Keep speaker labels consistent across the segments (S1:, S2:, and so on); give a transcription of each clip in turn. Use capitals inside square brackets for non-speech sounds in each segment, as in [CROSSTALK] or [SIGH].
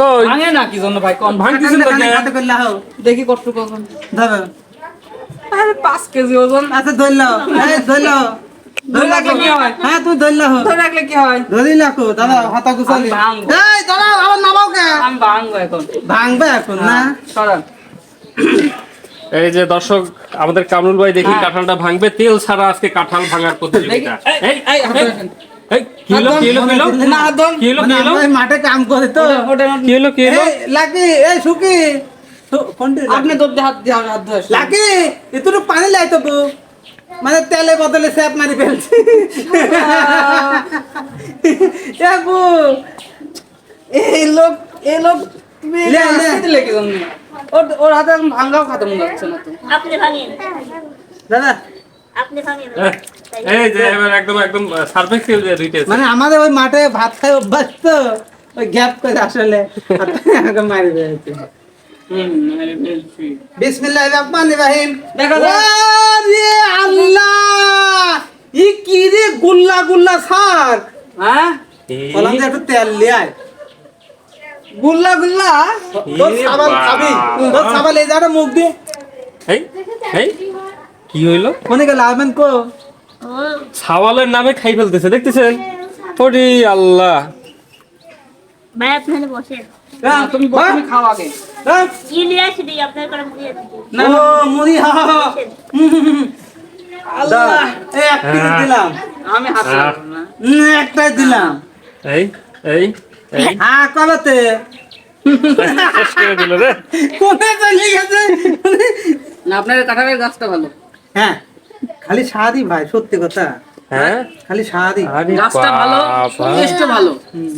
S1: কই?
S2: ভাঙে না কি জন্য ভাই? কম
S1: ভাঙতেছেন তো কে?
S3: হাতে করলে হও
S2: দেখি কষ্ট কখন।
S3: ধরো।
S2: আরে পাঁচ কেজি ওজন।
S3: আচ্ছা ধরলো। এই ধরলো।
S2: ধরে রাখলে কি হয়?
S3: হ্যাঁ তুমি ধরলো
S2: ধরে রাখলে কি হয়?
S3: ধরি রাখো দাদা হাতা গুছালি। এই দাদা আবার নামাও কে?
S2: আমি ভাঙবো এখন।
S3: ভাঙবে এখন না?
S2: সরান।
S1: এই যে দর্শক আমাদের কামরুল ভাই দেখি কাঁঠালটা ভাঙবে। তেল ছাড়া আজকে কাঁঠাল ভাঙার প্রতিযোগিতা।
S2: এই,
S1: এই
S3: মানে এই মাঠে কাম করে তো।
S1: হলো
S3: এই লাকি এই সুকি। সু- কোনটি
S2: আপনি
S3: লাকি?
S2: হাত হাত ধরে
S3: লাকি এতটুকু পানি লাই তো বউ। মানে তেলে বদলে স্যাপ মারি ফেলছি।
S2: এই লোক এই লোক ওর ওর হাতে ভাঙাও খাতে মনে হচ্ছে না তো।
S4: আপনি ভাঙেন।
S3: দাদা।
S4: আপনি ভাঙেন।
S1: এই, যে এবার একদম একদম দিয়ে ধুইতেছে
S3: মানে আমাদের ওই মাঠে ভাত খাই অভ্যাস তো ওই গ্যাপ করে আসলে আমাকে মারি বিসমিল্লাহির রহমানির রহিম।
S2: দেখা।
S3: আল্লাহ! ই কি রে গুল্লা গুল্লা সার
S2: হ্যাঁ?
S3: বললাম যে একটু তেল লিয়াই
S2: গুল্লা গুল্লা?
S3: তোর
S1: এ
S3: খাবি? তোর সাবাল এই জায়গাটা মুখ দিয়ে
S1: এই এই কি হইল?
S3: কোনে গেল আবেন কো।
S1: ছাওয়ালের নামে খাই ফেলতেছে দেখতেছেন? ওরে আল্লাহ।
S4: ভাই
S2: তুমি তুমি খাও আগে। না
S3: মুড়ি হা দিলাম।
S2: আমি। না।
S3: একটাই দিলাম।
S1: এই এই এই।
S3: হ্যাঁ কবেতে
S1: শেষ করে দিল রে।
S3: কোনে চলে গেছে?
S2: না আপনার কাঁঠালের গাছটা ভালো।
S3: হ্যাঁ। খালি সাদি ভাই সত্যি কথা।
S1: হ্যাঁ?
S3: খালি
S2: গাছটা ভালো
S1: বাবা।
S2: ভালো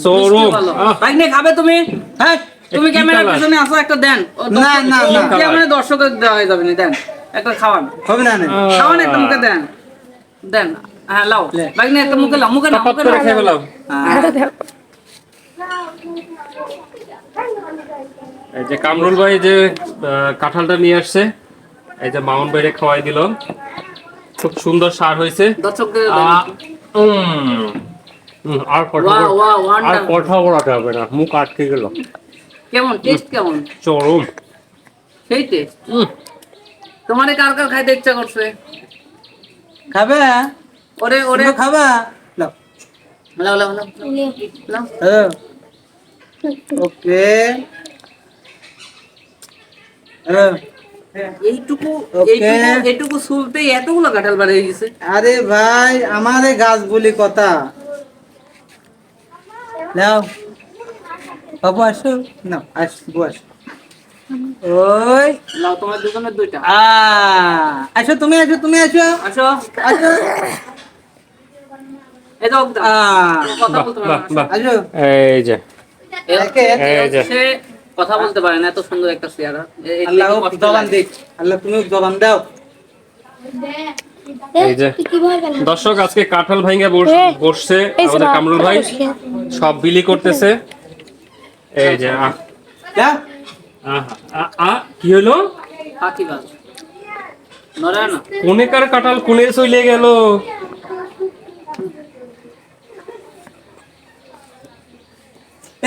S1: চরম
S2: মিষ্টিও ভালো।
S1: আহ,
S2: ভাই নে খাবে তুমি?
S3: হ্যাঁ।
S2: তুমি ক্যামেরার
S1: কালার?
S2: আসো একটা দেন।
S3: না,
S2: দর্শক-
S3: না, না।
S2: ক্যামেরায় দর্শকের দেওয়া যাবে না? দেন একটা খাওয়ান।
S3: হবে না না।
S2: খাওয়ান একটা মুখে দেন। দেন হ্যাঁ লাও। ভাই নে একটা মুখে লাও মুখে
S1: খেয়ে ফেলাম এই যে কামরুল ভাই যে আহ, কাঁঠালটা নিয়ে আসছে এই যে মাউন্ট বাইরে খাওয়াই দিল। খুব সুন্দর সার হয়েছে।
S2: দর্শকদের
S1: আর কথা. আর বলাতে হবে না? মুখ আটকে গেল।
S2: কেমন? টেস্ট কেমন?
S1: চরম।
S2: সেই টেস্ট। তোমার কার কার খাইতে ইচ্ছা করছে?
S3: খাবে?
S2: ওরে ওরে।
S3: খাবা? লাও
S2: লাও লাও লাও লাও
S3: হ্যাঁ। ওকে। হ্যাঁ।
S2: এইটুকু এইটুকু এইটুকু এতগুলো কাঁঠাল বাড়িয়ে গেছে
S3: আরে ভাই আমারে গাছ বলি কথা। নাও। বাবু আসো। না আসো ওই।
S2: তোমার দুজনের দুইটা।
S3: আ আসো তুমি আসো তুমি আসো।
S2: আসো।
S3: আসো।
S2: এই।
S3: আসো।
S1: যে। এই যে।
S2: সে কথা বলতে পারে না এত সুন্দর একটা চেহারা।
S3: আল্লাহ জবান দিক। আল্লাহ তুমি জবান দাও।
S1: এই যে দর্শক আজকে কাঁঠাল ভাঙ্গা বসছে আমাদের কামরুল ভাই। সব বিলি করতেছে। এই যে কি হলো? কোনে কার কাঁঠাল কোনে চলে গেল?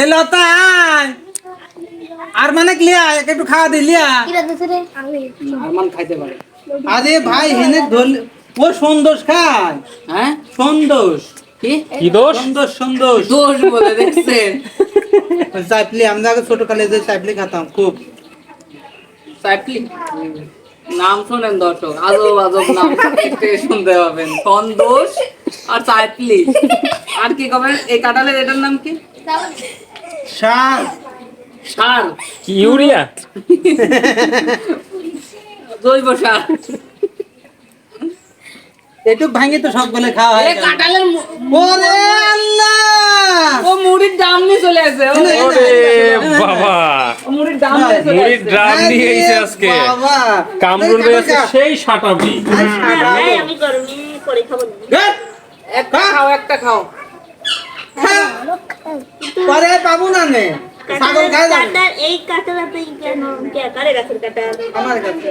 S3: এ লতা। আর মানে ক্লিয়া একটু খাওয়া দিলিয়া
S2: আরমান খাইতে পারে।
S3: আরে ভাই হেনে ধরলে ও সন্তোষ খায়।
S2: হ্যাঁ?
S3: সন্তোষ।
S2: কি?
S1: কি দোষ?
S3: সন্তোষ সন্তোষ।
S2: দোষ বলে দেখছেন। [LAUGHS]
S3: চাইপলি আমরা আগে ছোট কালে যে চাইপলি খেতাম খুব।
S2: সাইক্লিং নাম শোনেন দর্শক আজব আজব নাম। শুনতে পাবেন। সন্তোষ আর সাইক্লি আর কি কবেন এই কাঁঠালের এটার নাম কি?
S3: সার
S2: সার।
S1: কি ইউরিয়া? [LAUGHS]
S2: জৈব সার।
S3: একটু ভাঙি তো সব বলে খাওয়া হয়
S2: কাঁঠালের
S3: ওরে আল্লাহ!
S2: ও মুড়ির দাম নিয়ে চলে আসে।
S1: ওরে বাবা।
S2: মুড়ির দাম নিয়ে চলে
S1: মুড়ির নিয়ে এসে আজকে।
S3: বাবা।
S1: কামরুল ভাই আজকে সেই সাটাবি
S4: আমি গরমি করে খাব।
S2: একটা খাও একটা খাও।
S3: পরে পাবো না নে? ছাগল খায়
S4: কাটার এই কাটার আপনি কেন কে কারে গাছের কাটার
S3: আমার কাছে।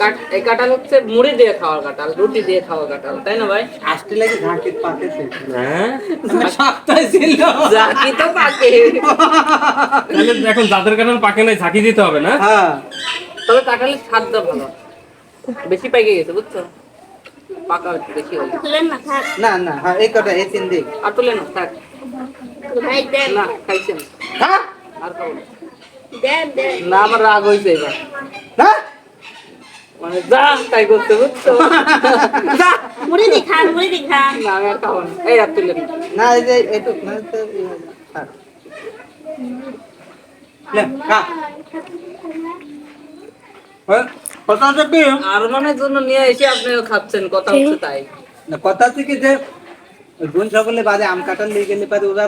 S2: কাট- এই কাঁঠাল হচ্ছে মুড়ি দিয়ে খাওয়ার কাঁঠাল রুটি দিয়ে খাওয়ার কাঁঠাল তাই না ভাই?
S3: আসতে লাগে পাতেছে
S1: হ্যাঁ?
S3: সপ্তাহে ছিল।
S2: তো পাকে।
S1: তাহলে এখন যাদের কাঁঠাল পাকে নাই ঝাঁকি দিতে হবে না?
S3: হ্যাঁ।
S2: তবে কাঁঠালের স্বাদটা ভালো। বেশি পাইকে গেছে বুঝছ? পাকা হচ্ছে বেশি
S4: না
S3: না না হ্যাঁ এই কটা এই তিন দিক।
S2: আর তুলে না থাক। না
S3: হ্যাঁ?
S2: আর খাব না। আমার রাগ হয়েছে এবার।
S3: হ্যাঁ?
S2: মানে যা তাই করতে বুঝছ যা
S4: মুড়ি দি খান মুড়ি দি খান
S2: না আমি আর খাব না। এই আর তুলে না
S3: না এই যে এটুক না তো ই হবে। থাক। লে, খা। ওই, কথা হচ্ছে কি?
S2: আর মনের জন্য নিয়ে এসে আপনিও খাচ্ছেন কথা হচ্ছে তাই।
S3: না, কথা হচ্ছে কি যে বোন সকলে বাদে আম কাঁঠাল নিয়ে গেলে পারে ওরা